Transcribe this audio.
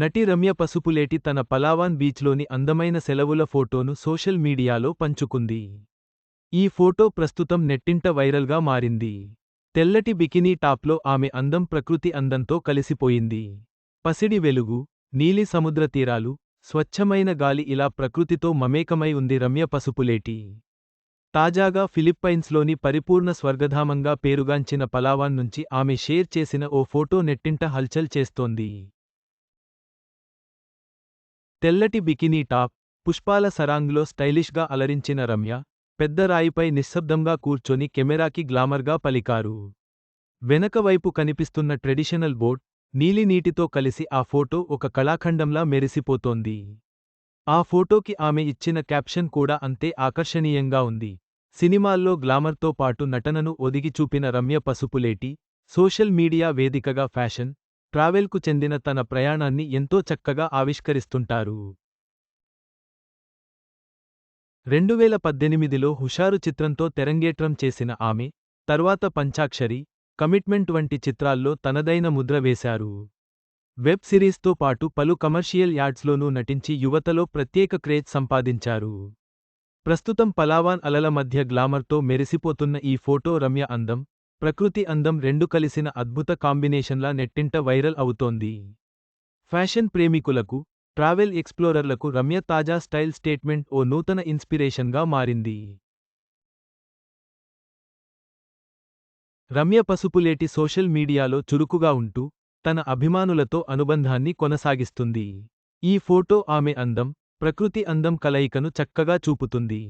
నటి రమ్య పసుపులేటి తన పలావాన్ బీచ్లోని అందమైన సెలవుల ఫోటోను సోషల్ మీడియాలో పంచుకుంది. ఈ ఫోటో ప్రస్తుతం నెట్టింట వైరల్గా మారింది. తెల్లటి బికినీ టాప్లో ఆమె అందం ప్రకృతి అందంతో కలిసిపోయింది. పసిడి వెలుగు నీలి సముద్ర తీరాలు స్వచ్ఛమైన గాలి ఇలా ప్రకృతితో మమేకమై ఉంది రమ్య పసుపులేటి. తాజాగా ఫిలిప్పైన్స్లోని పరిపూర్ణ స్వర్గధామంగా పేరుగాంచిన పలావాన్ నుంచి ఆమె షేర్ చేసిన ఓ ఫోటో నెట్టింట హల్చల్ చేస్తోంది. తెల్లటి బికినీ టాప్ పుష్పాల సరాంగ్లో స్టైలిష్గా అలరించిన రమ్య పెద్దరాయిపై నిశ్శబ్దంగా కూర్చొని కెమెరాకి గ్లామర్గా పలికారు. వెనకవైపు కనిపిస్తున్న ట్రెడిషనల్ బోట్ నీలి నీటితో కలిసి ఆ ఫోటో ఒక కళాఖండంలా మెరిసిపోతోంది. ఆ ఫోటోకి ఆమె ఇచ్చిన క్యాప్షన్ కూడా అంతే ఆకర్షణీయంగా ఉంది. సినిమాల్లో గ్లామర్తో పాటు నటనను ఒదిగి చూపిన రమ్య పసుపులేటి సోషల్ మీడియా వేదికగా ఫ్యాషన్ ట్రావెల్కు చెందిన తన ప్రయాణాన్ని ఎంతో చక్కగా ఆవిష్కరిస్తుంటారు. రెండువేల పద్దెనిమిదిలో హుషారు చిత్రంతో తెరంగేట్రం చేసిన ఆమె తర్వాత పంచాక్షరి కమిట్మెంట్ వంటి చిత్రాల్లో తనదైన ముద్ర వేశారు. వెబ్ సిరీస్తో పాటు పలు కమర్షియల్ యాడ్స్లోనూ నటించి యువతలో ప్రత్యేక క్రేజ్ సంపాదించారు. ప్రస్తుతం పలావాన్ అలల మధ్య గ్లామర్తో మెరిసిపోతున్న ఈ ఫోటో రమ్య అందం ప్రకృతి అందం రెండు కలిసిన అద్భుత కాంబినేషన్లా నెట్టింట వైరల్ అవుతోంది. ఫ్యాషన్ ప్రేమికులకు ట్రావెల్ ఎక్స్ప్లోరర్లకు రమ్య తాజా స్టైల్ స్టేట్మెంట్ ఓ నూతన ఇన్స్పిరేషన్గా మారింది. రమ్య పసుపులేటి సోషల్ మీడియాలో చురుకుగా ఉంటూ తన అభిమానులతో అనుబంధాన్ని కొనసాగిస్తుంది. ఈ ఫోటో ఆమె అందం ప్రకృతి అందం కలయికను చక్కగా చూపుతుంది.